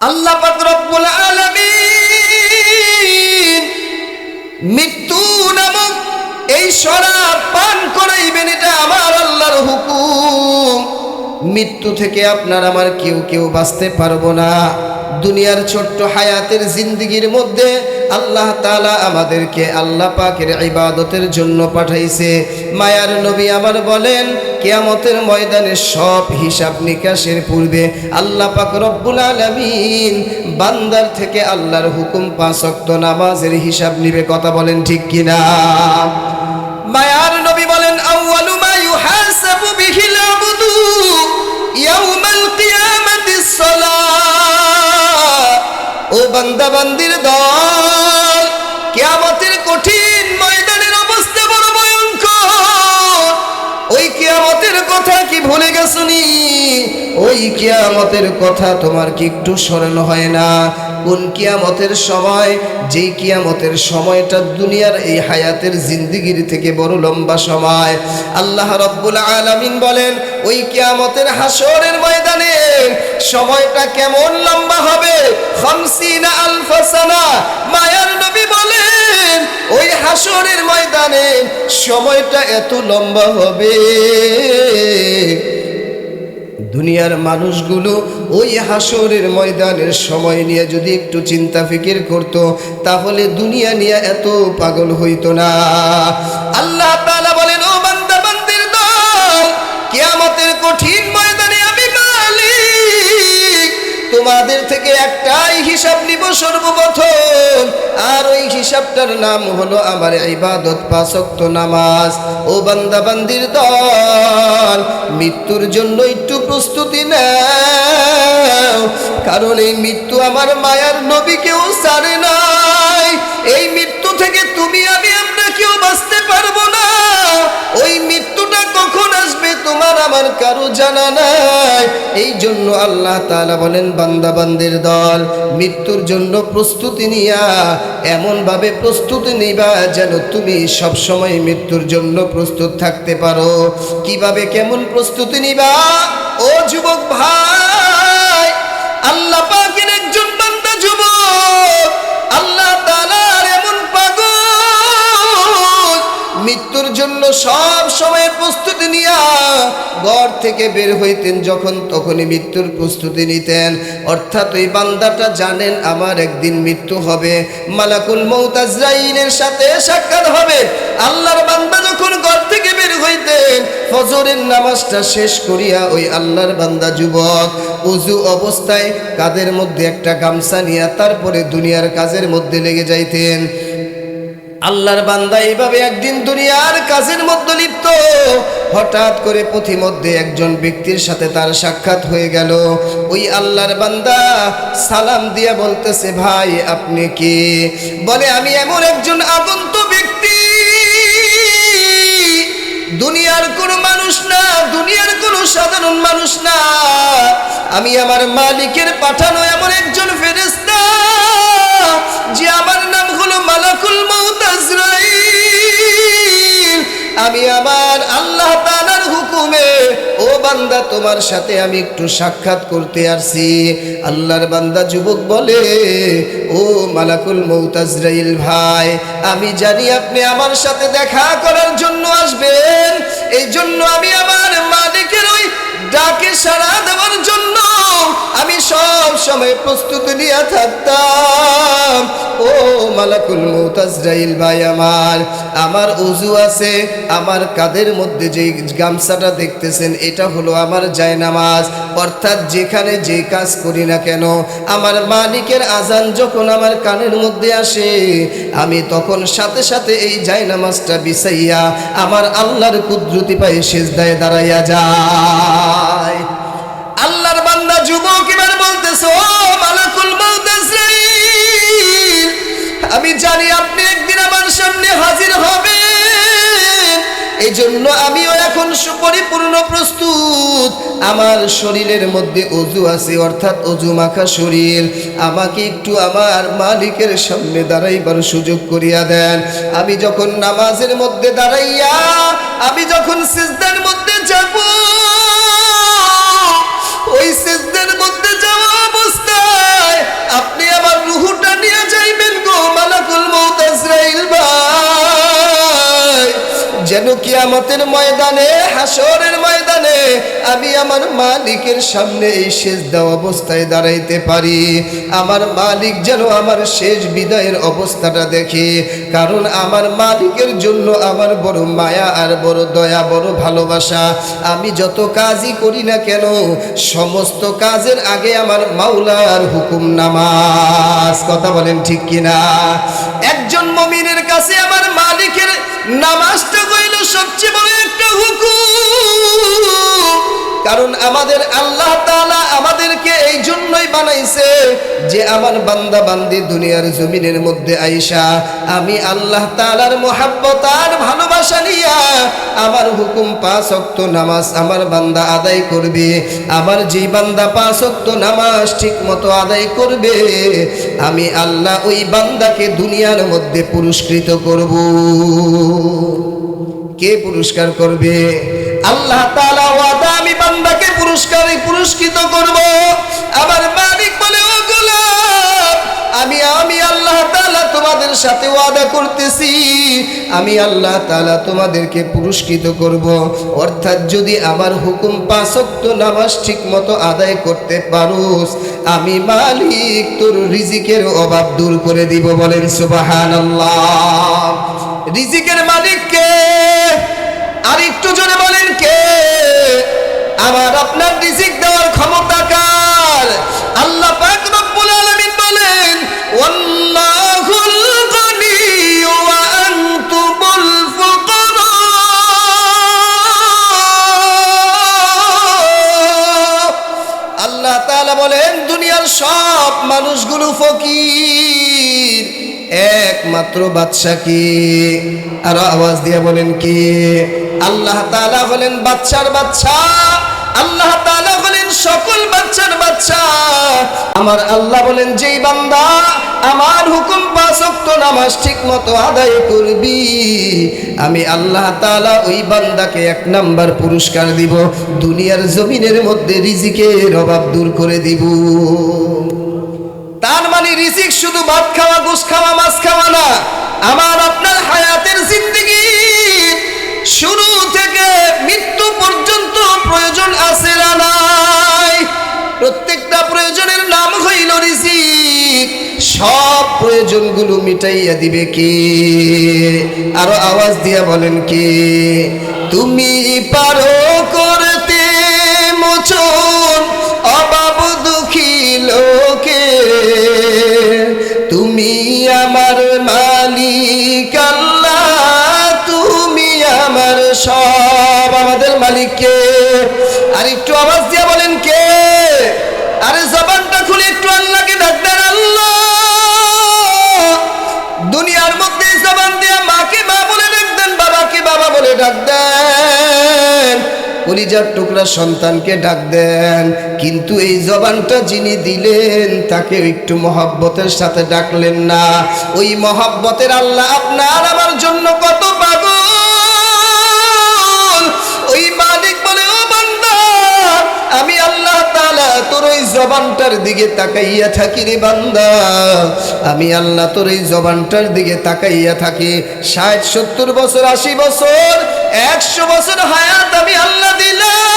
আল্লাহ রব্বুল আলামিন মৃত্যু নামক এই শরাব পান করাইবেন, এটা আমার আল্লাহর হুকুম। মৃত্যু থেকে আপনার আমার কেউ কেউ বাঁচতে পারব না। দুনিয়ার ছোট্ট হায়াতের জিন্দিগির মধ্যে আল্লাহ তাআলা আমাদেরকে আল্লাহ পাকের ইবাদতের জন্য পাঠাইছে। মায়ার নবী আবার বলেন, কেয়ামতের ময়দানে সব হিসাব নিকাশের পূর্বে আল্লাহ পাক রব্বুল আলামিন বান্দার থেকে আল্লাহর হুকুম পাঁচ ওয়াক্ত নামাজের হিসাব নিবে, কথা বলেন ঠিক কিনা? মায়ার নবী বলেন ও বান্দা বান্দির দল কথা কি ভুলে গেছনি ওই কিয়ামতের কথা তোমার কি একটু স্মরণ হয় না? কোন কিয়ামতের সময়, যেই কিয়ামতের সময়টা দুনিয়ার এই হায়াতের জিন্দিগির থেকে বড় লম্বা সময়। আল্লাহ রব্বুল আলামিন বলেন, ওই কিয়ামতের হাসরের ময়দানে সময়টা কেমন লম্বা হবে? খামসিনা আলফা সানা মায়ার নবী বলেন, ওই হাসরের ময়দানে সময়টা এত লম্বা হবে। দুনিয়ার মানুষগুলো ওই হাসরের ময়দানের সময় নিয়ে যদি একটু চিন্তা ফিকির করত, তাহলে দুনিয়া নিয়ে এত পাগল হইতো না। আল্লাহ বলেন, ও বান্দা, বান্দির দল, কেয়ামতের কঠিন তোমাদের থেকে একটাই হিসাব নিব সর্বপ্রথম। আর ওই হিসাবটার নাম হলো আমার এই বাদত পাশক্ত নামাজ। ও বান্দা বান্দির দল, মৃত্যুর জন্য একটু প্রস্তুতি নাও। কারণ এই মৃত্যু আমার মায়ার নবীকেও সারে নাই। কারও জানা নাই। এই জন্য আল্লাহ তাআলা বলেন, বান্দা, বান্দির দল, মৃত্যুর জন্য প্রস্তুতি নিয়া এমন ভাবে প্রস্তুতি নিবা যেন তুমি সব সময় মৃত্যুর জন্য প্রস্তুত থাকতে পারো। কীভাবে, কেমন প্রস্তুতি নিবা? ও যুবক ভাই, আল্লাহ পাকের একজন জন্য সব সময় প্রস্তুতি নিয়া ঘর থেকে বের হইতেন যখন তখনই মৃত্যুর প্রস্তুতি নিতেন। অর্থাৎ ওই বান্দাটা জানেন আমার একদিন মৃত্যু হবে। মালাকুল মৌত আজরাইলের সাথে সাক্ষাৎ হবে। আল্লাহর বান্দা যখন ঘর থেকে বের হইতেন, ফজরের নামাজটা শেষ করিয়া ওই আল্লাহর বান্দা যুবক উজু অবস্থায় কাদের মধ্যে একটা গামছা নিয়া তারপরে দুনিয়ার কাজের মধ্যে লেগে যাইতেন। আল্লাহর বান্দা এইভাবে একদিন দুনিয়ার কাজের মধ্যে লিপ্ত। হঠাৎ করে পথিমধ্যে একজন ব্যক্তির সাথে তার সাক্ষাৎ হয়ে গেল। ওই আল্লাহর বান্দা সালাম দিয়া বলতেছে, ভাই, আপনি কি? বলে, আমি এমন একজন আগন্ত ব্যক্তি। দুনিয়ার কোনো মানুষ না, দুনিয়ার কোনো সাধারণ মানুষ না। আমি আমার মালিকের পাঠানো এমন একজন ফেরেস্তা যে আমার আমি আমার আল্লাহ তাআলার হুকুমে, ও বান্দা, তোমার সাথে আমি একটু সাক্ষাৎ করতে আসছি। আল্লাহর বান্দা যুবক বলে, ও মালাকুল মৌতাজরাইল ভাই, আমি জানি আপনি আমার সাথে দেখা করার জন্য আসবেন। এই জন্য আমি আমার মালিকের ওই ডাকে সাড়া দেওয়ার জন্য আমি সব সময় প্রস্তুতি নিয়ে থাকতাম। ও মালাকুল মুতাজরাইল ভাই আমার আমার উজু আছে, আমার কাদের মধ্যে যে গামছাটা দেখতেছেন, এটা হলো আমার জায়নামাজ। অর্থাৎ যেখানে যে কাজ করি না কেন, আমার মালিকের আজান যখন আমার কানের মধ্যে আসে, আমি তখন সাথে সাথে এই জায়নামাজটা বিছাইয়া আমার আল্লাহর কুদরতি পায়ে সেজদায় দাঁড়াইয়া যায় আল্লাহর বান্দা যুবক এবার আমি জানি আপনি একদিন আমার সামনে হাজির হবেন। এই জন্য আমিও এখন সুপরিপূর্ণ প্রস্তুত। আমার শরীরের মধ্যে অজু আছে, অর্থাৎ অজু মাখা শরীর। আমাকে একটু আমার মালিকের সামনে দাঁড়াইবার সুযোগ করিয়া দেন। আমি যখন নামাজের মধ্যে দাঁড়াইয়া, আমি যখন সিজদার মধ্যে যাব, ওই সিজদার আপনি আমার রুহুটা নিয়ে যাইবেন গো মালাকুল মৌ যেন কিয়ামতের ময়দানে হাসরের ময়দানে আমি আমার মালিকের সামনে এই শেষ দেওয়া অবস্থায় দাঁড়াইতে পারি। আমার মালিক যেন আমার শেষ বিদায়ের অবস্থাটা দেখে, কারণ আমার মালিকের জন্য আমার বড় মায়া আর বড় দয়া, বড় ভালোবাসা। আমি যত কাজই করি না কেন, সমস্ত কাজের আগে আমার মাওলার হুকুম নামাজ। কথা বলেন ঠিক কিনা? একজন মমিনের কাছে আমার মালিকের নামাজটা সবচেয়ে বড় একটা হুকুম। কারণ আমাদের আল্লাহ তাআলা আমাদেরকে এই জন্যই বানাইছে যে আমার বান্দা বান্দি দুনিয়ার জমিনের মধ্যে আইসা, আমি আল্লাহ তাআলার মোহাব্বত আর ভালোবাসা নিয়া আমার হুকুম পাঁচ অক্ত নামাজ আমার বান্দা আদায় করবে, আমার যেই বান্দা পাঁচ অক্ত নামাজ ঠিক মতো আদায় করবে, আমি আল্লাহ ওই বান্দাকে দুনিয়ার মধ্যে পুরস্কৃত করব। কে পুরস্কার করবে? আল্লাহ আমি বান্দাকে পুরস্কারে পুরস্কৃত করব। আমার মালিক বলে, ও আমি আমি আল্লাহ তাআলা তোমাদের সাথে ওয়াদা করতেছি। আমি আল্লাহ তাআলা তোমাদেরকে পুরস্কৃত করব। অর্থাৎ যদি আমার হুকুম পাঁচক্ত নামাজ ঠিক মতো আদায় করতে পারোস, আমি মালিক তোর রিজিকের অভাব দূর করে দিব বলেন সুবহানাল্লাহ। রিজিকের মালিককে আর একটু জোরে বলেন কে? আমার আপনার রিজিক দেওয়ার ক্ষমতা কার? আল্লাহ পাক রব্বুল আলামিন বলেন, ওয়াল্লাহুল গনিয়্যু ওয়া আনতুমুল ফুকারা। আল্লাহ তাআলা বলেন, দুনিয়ার সব মানুষগুলো ফকির, একমাত্র বাদশা কি? আরও আওয়াজ দিয়ে বলেন, কি? আল্লাহ তাআলা হলেন বাচ্চার বাচ্চা আল্লাহ তাআলা হলেন সকল বাচ্চার বাচ্চা আমার আল্লাহ বলেন, যেই বান্দা আমার হুকুম পাঁচক্ত নামাজ ঠিক মতো আদায় করবি, আমি আল্লাহ তাআলা ওই বান্দাকে এক নাম্বার পুরস্কার দিব, দুনিয়ার জমিনের মধ্যে রিজিকের অভাব দূর করে দিব। তার মানে রিজিক শুধু ভাত খাওয়া গোস খাওয়া, মাছ খাওয়া না, আমার সব প্রয়োজনগুলো মিটাইয়া দিবে কে? আরও আওয়াজ দিয়া বলেন কে? তুমি পারো করতে মোচন অভাব দুঃখী লোকে। তুমি আমার মালিক আল্লাহ, তুমি আমার সব। আমাদের মালিককে আর একটু আওয়াজ ডাক দেন। কলিজার টুকরা সন্তানকে ডাক দেন। কিন্তু এই জবানটা যিনি দিলেন, তাকে একটু মহাব্বতের সাথে ডাকলেন না। ওই মহাব্বতের আল্লাহ আপনার আমার জন্য কত তোর জবানটার দিকে তাকাইয়া থাকি আমি আল্লাহ তোর এই জবানটার দিকে তাকাইয়া থাকি। ষাট, সত্তর বছর, আশি বছর, একশো বছর হায়াত আমি আল্লাহ দিলাম।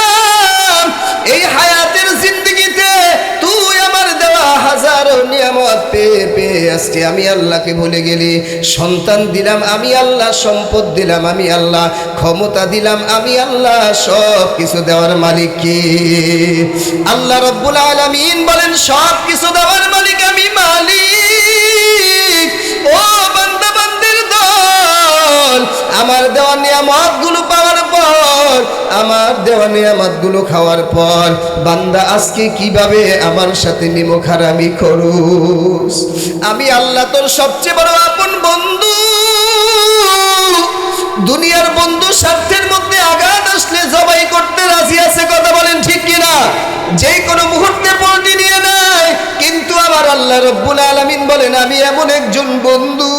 আজকে আমি আল্লাহকে ভুলে গেলি। সন্তান দিলাম আমি আল্লাহ, সম্পদ দিলাম আমি আল্লাহ, ক্ষমতা দিলাম আমি আল্লাহ সব কিছু দেওয়ার মালিক কে? আল্লাহ রব্বুল আলামিন বলেন সব কিছু দেওয়ার মালিক আমি মালিক। ও আমার দেওয়া নিয়ামতগুলো পাওয়ার পর, আমার দেওয়া নিয়ামতগুলো খাওয়ার পর, বান্দা আজকে কীভাবে আমার সাথে নিমখারামি করুস? আমি আল্লাহ তোর সবচেয়ে বড় আপন বন্ধু। দুনিয়ার বন্ধু স্বার্থের মধ্যে আঘাত আসলে জবাই করতে রাজি আছে, কথা বলেন ঠিক কিনা? যে কোনো মুহূর্তে পোল্ট্রি নিয়ে নেয়, কিন্তু আমার আল্লাহ রব্বুল আলামিন বলেন, আমি এমন একজন বন্ধু।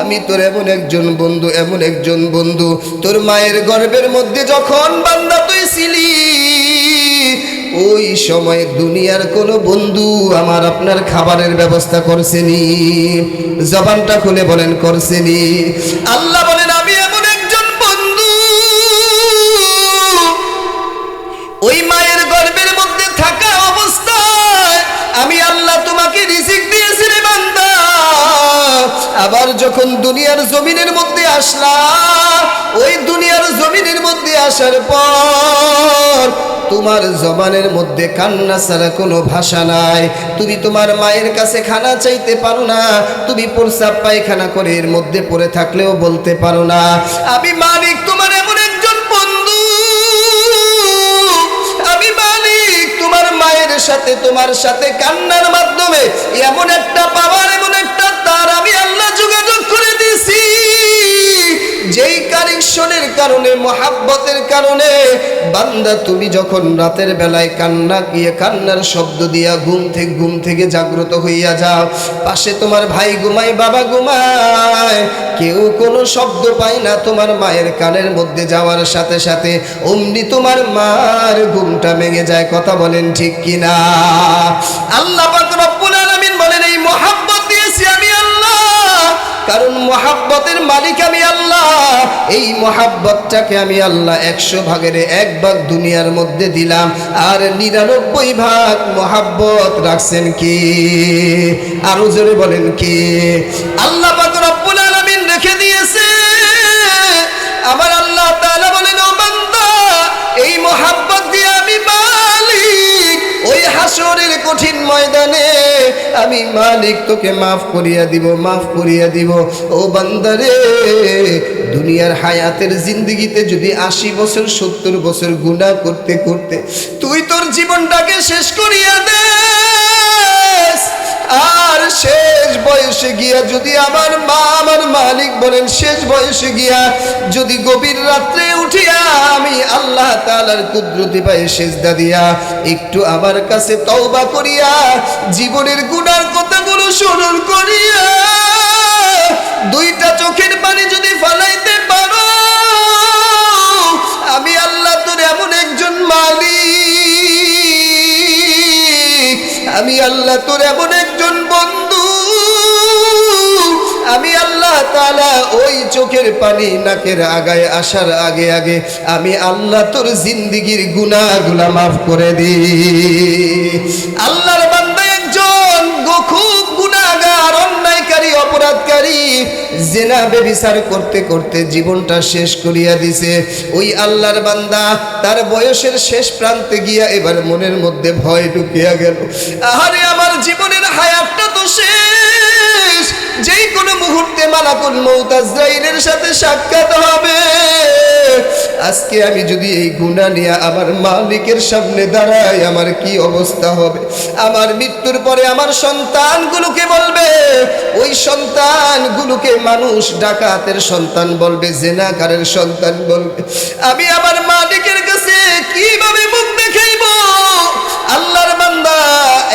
আমি তোর এমন একজন বন্ধু, এমন একজন বন্ধু। তোর মায়ের গর্বের মধ্যে যখন বান্দা তুই ছিলি, ওই সময় দুনিয়ার কোনো বন্ধু আমার আপনার খাবারের ব্যবস্থা করছেনি জবানটা খুলে বলেন করছেনি আল্লাহ দুনিয়ার জমিনের মধ্যে আসলা ওই দুনিয়ার জমিনের মধ্যে আসার পর তোমার জবানের মধ্যে কান্না ছাড়া কোনো ভাষা নাই। তুমি তোমার মায়ের কাছে খানা চাইতে পারো না। তুমি প্রসাব পায়খানা করে এর মধ্যে পড়ে থাকলেও বলতে পারো না। আমি মালিক, তোমার এমন একজন বন্ধু। আমি মালিক, তোমার মায়ের সাথে, তোমার সাথে কান্নার মাধ্যমে এমন একটা পাওয়ার, এমন একটা তার আমি যেই কানেকশনের কারণে, মহাব্বতের কারণে, বান্দা তুমি যখন রাতের বেলায় কান্না গিয়ে কান্নার শব্দ দিয়া ঘুম থেকে ঘুম থেকে জাগ্রত হইয়া যাও, পাশে তোমার ভাই ঘুমায়, বাবা ঘুমায়। কেউ কোনো শব্দ পায় না তোমার মায়ের কানের মধ্যে যাওয়ার সাথে সাথে, অমনি তোমার মার ঘুমটা ভেঙে যায়, কথা বলেন ঠিক কিনা? আল্লাহ বলেন কারণ মহাব্বতের মালিক আমি আল্লাহ। এই মহাব্বতটাকে আমি আল্লাহ একশো ভাগের এক ভাগ দুনিয়ার মধ্যে দিলাম। আর নিরানব্বই ভাগ মহাব্বত রাখছেন কি? আরও জোরে বলেন কি? আল্লাহ রেখে দিয়েছে। আমার আল্লাহ বলেন, ও বান্দা, এই মহাব্বত দিয়ে আমি মালিক। ওই হাসরের কঠিন ময়দানে আমি মালিক, তোকে মাফ করিয়া দিব, মাফ করিয়া দিব। ও বান্দারে, দুনিয়ার হায়াতের জিন্দগিতে যদি আশি বছর, সত্তর বছর গুণা করতে করতে, তুই তোর জীবনটাকে শেষ করিয়া দে। আর শেষ বয়সে গিয়া যদি আমার মা আমার মালিক বলেন, শেষ বয়সে গিয়া যদি গভীর রাত্রে উঠিয়া আমি আল্লাহ তাআলার কুদরতি পায়ে সেজদা দিয়া একটু আমার কাছে তওবা করিয়া জীবনের গুনার কথাগুলো স্মরণ করিয়া দুইটা চোখের পানি যদি ফালাইতে পারো, আমি আল্লাহ তোর এমন একজন মালিক। আমি আল্লাহ তোর এমন একজন বন্ধু। আমি আল্লাহ তালা ওই চোখের পানি নাকের আগায় আসার আগে আগে আমি আল্লাহ তোর জিন্দিগির গুণাগুলা মাফ করে দিই। আল্লাহর বান্দা একজন খুব গুনাহগার অন্যায়কারী অপরাধকারী জেনা বেবিচার করতে করতে জীবনটা শেষ করিয়া দিছে। ওই আল্লাহর বান্দা তার বয়সের শেষ প্রান্তে গিয়া এবার মনের মধ্যে ভয় ঢুকিয়া গেল। আহারে, আমার জীবনের হায়াতটা তো শেষ। মুহূর্তে মালাকুল মৌতাজরাইলের সাথে সাক্ষাৎ হবে। আজকে আমি যদি এই গুণা নিয়ে আমার মালিকের সামনে দাঁড়াই, আমার কি অবস্থা হবে? আমার মৃত্যুর পরে আমার সন্তানগুলোকে বলবে, ওই সন্তানগুলোকে মানুষ ডাকাতের সন্তান বলবে, জেনাকারের সন্তান বলবে। আমি আমার মালিকের কাছে কীভাবে মুখ দেখাইব? আল্লাহর বান্দা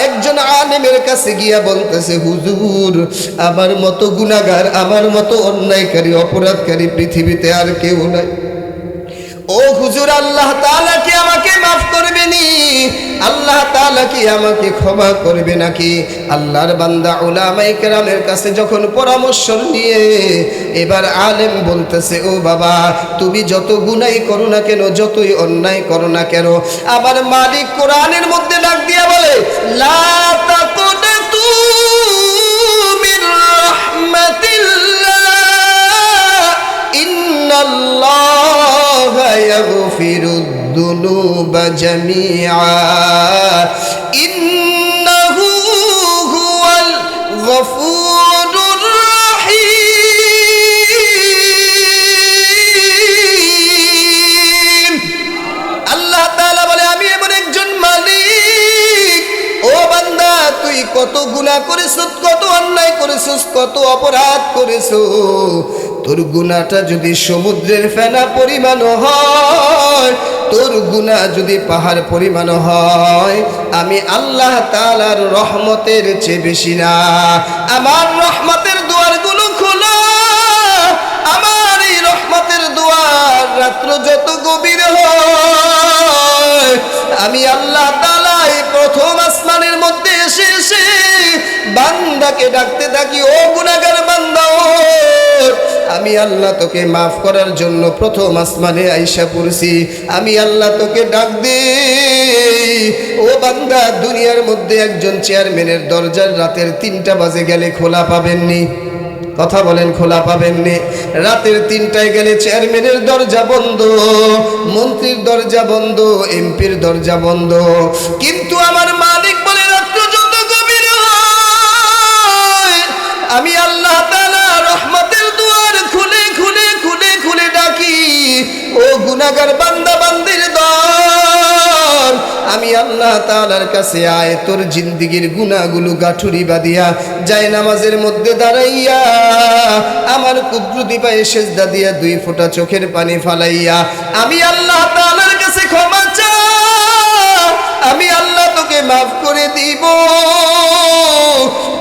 একজন আলেমের কাছে গিয়া বলতেছে, হুজুর, আমার মতো গুনাগার আমার মতো অন্যায়কারী, অপরাধকারী পৃথিবীতে আর কেউ নাই। ও হুজুর, আল্লাহ তাআলা কি আমাকে মাফ করবেনি আল্লাহ তাআলা কি আমাকে ক্ষমা করবে নাকি? আল্লাহর বান্দা কেরামের কাছে যখন পরামর্শ নিয়ে এবার আলেম বলতেছে, ও বাবা, তুমি যত গুনাই করো না কেন, যতই অন্যায় করো না কেন, আমার মালিক কোরআনের মধ্যে ডাক দিয়া বলে, লা ইন্নাল্লাহ ইয়াগফিরুদ দুনুবা জামিআ ইন্নাহু হুয়াল গফুরুর রহিম আল্লাহ তাআলা বলে, আমি এমন একজন মালিক। ও বান্দা, তুই কত গুনাহ করেছিস, কত অন্যায় করেছিস, কত অপরাধ করেছ তোর গুনাহটা যদি সমুদ্রের ফেনা পরিমাণ হয় তোর গুনাহ যদি পাহাড় পরিমাণ হয়, আমি আল্লাহ তালার রহমতের চেয়ে বেশি না। আমার রহমতের দুয়ার দুয়ারগুলো খোলো। আমার এই রহমতের দুয়ার রাত্র যত গভীর হয়, আমি আল্লাহ তাআলা এই প্রথম আসমানের মধ্যে এসে এসে বান্দাকে ডাকতে থাকি, ও গুনাহগার বান্দা, ও আমি আল্লাহ তোকে মাফ করার জন্য প্রথম আসমানে আইসা পড়ছি। আমি আল্লাহ তোকে ডাক দে ও বান্দা, দুনিয়ার মধ্যে একজন চেয়ারম্যানের দরজার রাতের তিনটা বাজে গেলে খোলা পাবেননি। কথা বলেন, খোলা পাবেননি। রাতের তিনটায় গেলে চেয়ারম্যানের দরজা বন্ধ, মন্ত্রীর দরজা বন্ধ, এমপির দরজা বন্ধ। কিন্তু আমার মালিক বলে রাত্র যত গভীর আমি ও গুনাহগার বান্দা, বান্দির দল। আমি আল্লাহ তাআলার কাছে আয়, তোর জিন্দিগির গুনাহগুলো গাঠুরি বাদিয়া যায় নামাজের মধ্যে দাঁড়াইয়া, আমার কুদরতি পায়ে সেজদা দিয়া দুই ফোঁটা চোখের পানি ফালাইয়া, আমি আল্লাহ তাআলার কাছে ক্ষমা আমি আল্লাহ তোকে মাফ করে দিব।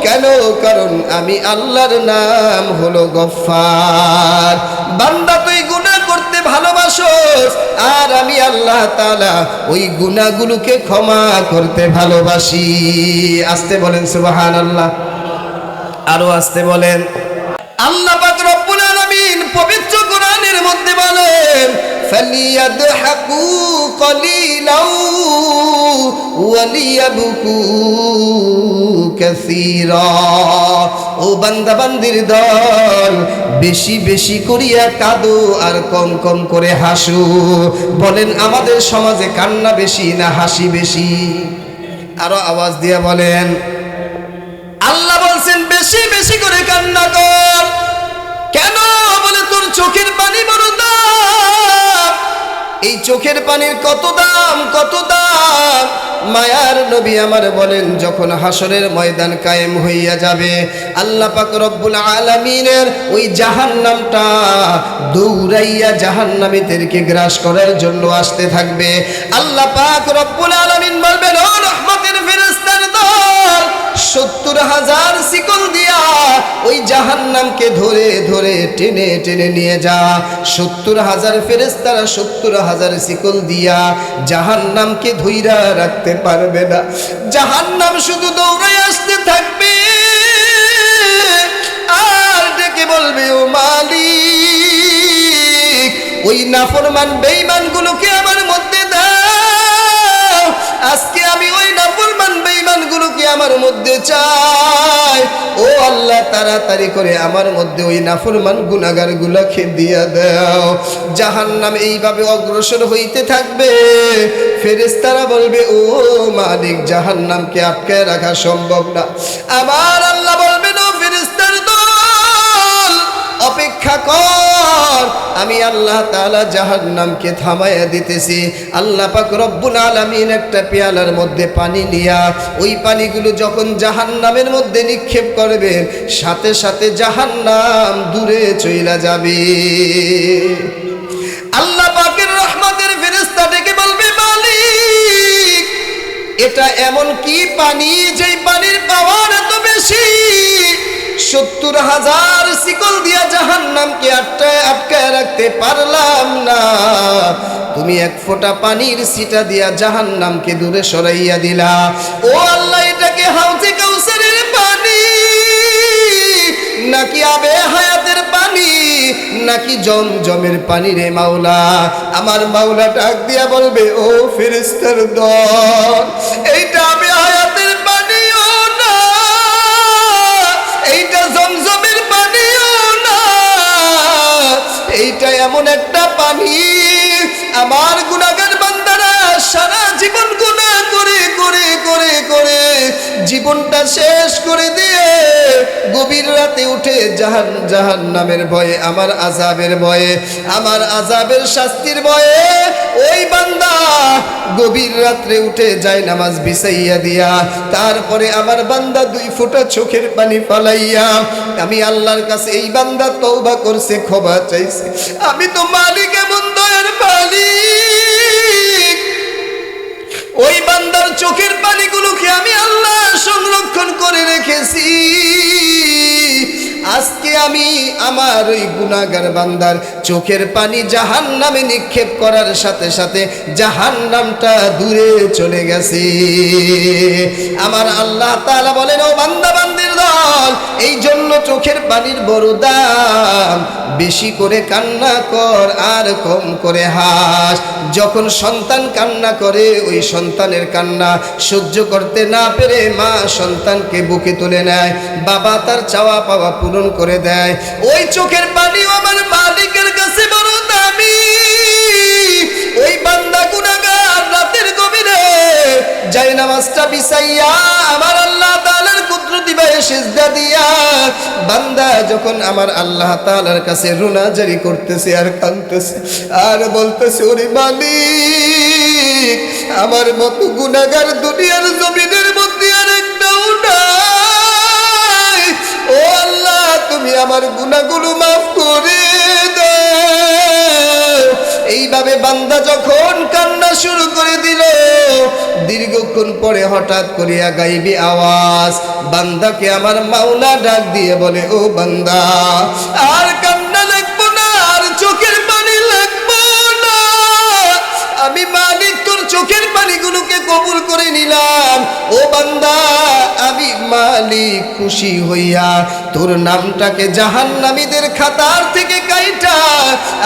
কেন? কারণ আমি আল্লাহর নাম হলো গফার বান্দা তুই ভালোবাসোস আর আমি আল্লাহ তাআলা ওই গুনাহগুলোকে ক্ষমা করতে ভালোবাসি। আসতে বলেন সুবাহান আল্লাহ আরও আসতে বলেন। আল্লাহ রব্বুল পবিত্র কোরআনের মধ্যে বলেন, ফালিয়াদহাকু কলিলাও ওয়ালিয়াবকু কাসীরা। ও বান্দা বান্দির দল, বেশি বেশি করিয়া কাঁদো আর কম কম করে হাসু। বলেন, আমাদের সমাজে কান্না বেশি না হাসি বেশি? আরও আওয়াজ দিয়ে বলেন, আল্লাহ বলছেন, বেশি বেশি করে কান্না কর। কেন? বলে, তোর চোখের পানি বড় দাম এই চোখের পানির কত দাম কত দাম? মায়ার নবী আমার বলেন, যখন হাসরের ময়দান কায়েম হইয়া যাবে, আল্লাহ পাক রব্বুল আলামিনের ওই জাহান্নামটা দৌড়াইয়া জাহান্নামীদেরকে গ্রাস করার জন্য আসতে থাকবে। আল্লাহ পাক রব্বুল আলামিন বলবেন, ও রহমতের ফেরেশতার দল সত্তর হাজার শিকল দিয়া ওই জাহান্নামকে ধরে ধরে, টেনে টেনে নিয়ে যা। সত্তর হাজার ফেরেস্তারা সত্তর হাজার শিকল দিয়া জাহান্নামকে ধইরা রাখতে পারবে না। জাহান্নাম শুধু দৌড়ে আসতে থাকবে, আর ডেকে বলবে, ও মালিক, ওই নাফরমান বেঈমানগুলোকে আমার মধ্যে দাও। আজকে আমি ওই বেঈমানগুলোকে আমার মধ্যে চাই? ও আল্লাহ, তাড়াতাড়ি করে আমার মধ্যে ওই নাফরমান গুনাগার গুলাকে দিয়া দাও। জাহান নাম এইভাবে অগ্রসর হইতে থাকবে। ফেরেস্তারা বলবে, ও মালিক জাহান নামকে আটকে রাখা সম্ভব না। আমার আল্লাহ অপেক্ষা কর। আমি আল্লাহ তাআলা জাহান্নামকে থামাইয়া দিতেছি। আল্লাহ পাক রব্বুল আলামিন একটা পেয়ালার মধ্যে পানি নিয়া ওই পানিগুলো যখন জাহান্নামের মধ্যে নিক্ষেপ করবেন সাথে সাথে জাহান্নাম দূরে চইলা যাবে। আল্লাহ পাকের রহমতের ফেরেশতা ডেকে বলবে, মালিক, এটা এমন কি পানি? যেই পানির পাওয়ার রাখতে পারলাম না। তুমি এক ফোঁটা পানির সিটা দিয়া জাহান নামকে দূরে সরাইয়া দিলা। ও আল্লাহ, এটাকে হাউজে কাউসারের পানি, নাকি আবে হায়াতের পানি, নাকি জমজমের পানি রে মাওলা? আমার মাওলা ডাক দিয়া বলবে, ও ফেরেস্তার দল আমার গুণাগার বান্দারা সারা জীবন গুণা করে করে করে করে জীবনটা শেষ করে দিয়ে গভীর রাতে উঠে জাহান জাহান নামের ভয়ে, আমার আজাবের ভয়ে, আমার আজাবের শাস্তির ভয়ে ওই বান্দা গভীর রাত্রে উঠে যায় নামাজ বিছাইয়া দিয়া, তারপরে আমার বান্দা দুই ফোঁটা চোখের পানি পালাইয়া আমি আল্লাহর কাছে এই বান্দা তৌবা করছে, ক্ষমা চাইছে। আমি তো মালিক, এমন মালিক। ওই বান্দার চোখের পানিগুলোকে আমি আল্লাহ সংরক্ষণ করে রেখেছি। আজকে আমি আমার ওই গুনাগার বান্দার চোখের পানি জাহান নামে নিক্ষেপ করার সাথে সাথে জাহান নামটা দূরে চলে গেছে। আমার আল্লাহ তাআলা বলেন, ও বান্দা, বান্দির দল এই জন্য চোখের পানির বড় দাম বেশি করে কান্না কর আর কম করে হাস। যখন সন্তান কান্না করে, ওই সন্তানের কান্না সহ্য করতে না পেরে মা সন্তানকে বুকে তুলে নেয়। বাবা তার চাওয়া পাওয়া পূরণ করে দেয়। ওই চোখের পানিও আমার মালিকের কাছে বড় দামি। ওই বান্দা গুনাগার রাতের গভীরে যাই নামাজটা বিছাইয়া আমার আল্লাহ আমার আর বলতেছে, ওরে মালিক, আমার মতো গুনাগার দুনিয়ার জমিনের মধ্যে আর একটাও ও আল্লাহ তুমি আমার গুনাহগুলো মাফ করে এইভাবে বান্দা যখন কান্না শুরু করে দিল, দীর্ঘক্ষণ পরে হঠাৎ করিয়া গাইবি আওয়াজ। বান্দাকে আমার মাওলা ডাক দিয়ে বলে, ও বান্দা, আর কান্না লাগবো না, আর চোখের পানি লাগবো না। আমি মালিক, তোর চোখের পানিগুলোকে কবুল করে নিলাম। ও বান্দা, আমি মালিক খুশি হইয়া তোর নামটাকে জাহান্নামীদের খাতার থেকে কাইটা।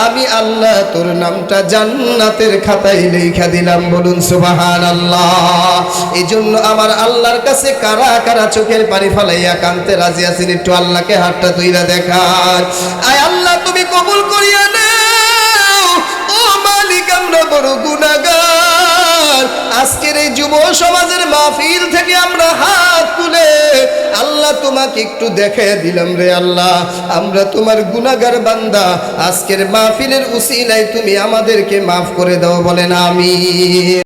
আমি আল্লাহ, তোর নামটা জান্নাতের খাতায় লেখা দিলাম, বলুন সুবাহান আল্লাহ এই জন্য আমার আল্লাহর কাছে কারা কারা চোখের পানি ফালাইয়া কানতে রাজি আছেন, একটু আল্লাহকে হাতটা তুইরা দেখান। আয় আল্লাহ, তুমি কবুল করিয়া নাও। ও মালিক, আমরা বড় গুনাগার আজকের এই যুব সমাজের মাহফিল থেকে আমরা হাত তুলে আল্লাহ তোমাকে একটু দেখে দিলাম রে আল্লাহ। আমরা তোমার গুনাগার বান্দা। আজকের মাহফিলের উসিলায় তুমি আমাদেরকে মাফ করে দাও, বলেন আমি